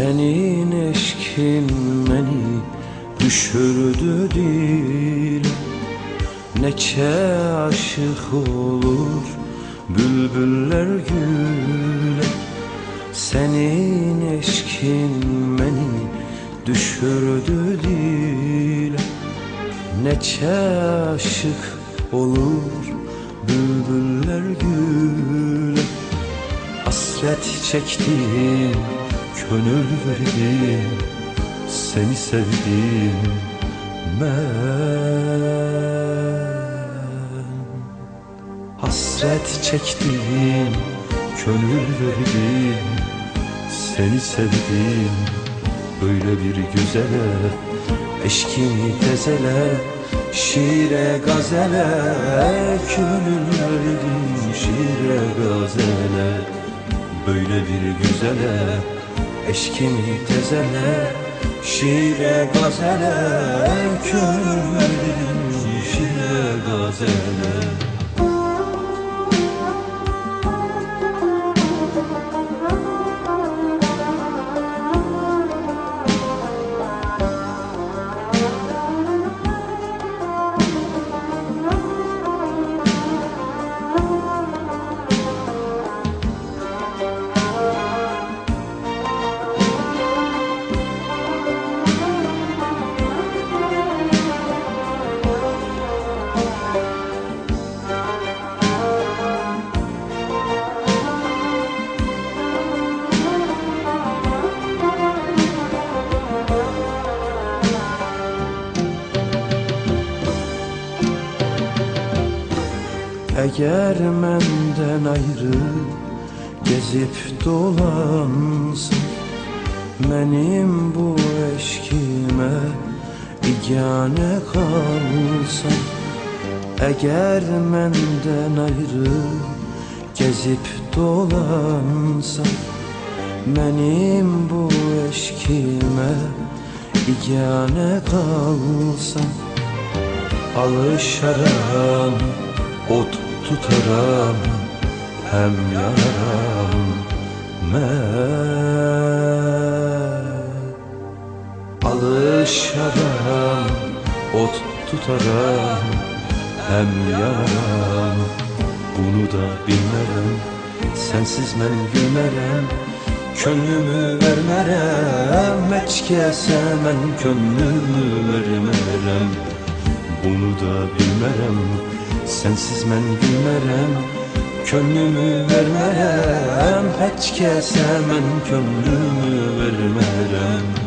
Senin eşkin beni düşürdü dil. Neçe aşık olur bülbüller güle Senin eşkin beni düşürdü dil. Neçe aşık olur bülbüller güle Hasret çektim, gönül verdim Seni sevdim ben. Hasret çektim, gönül verdim Seni sevdim. Böyle bir güzele Eşkini tezele, şiire gazele Gönül verdim şiire gazele. Böyle bir güzele Eşkini tezele Şiire gazele verdim şiire gazele Eğer menden ayrı gezip dolansın Benim bu eşkime igane kalsan Eğer menden ayrı gezip dolansan Benim bu eşkime igane kalsan Alışaram, ot tutaram Hem yararam ben. Alışaram, ot tutaram Hem yararam Bunu da bilmerem Sensiz ben gülmerem Könlümü vermerem. Hiç kesemem Könlümü vermerem. Bunu da bilmerem Sensiz ben gülmerem Könlümü vermerem. Hiç kesemem Könlümü vermerem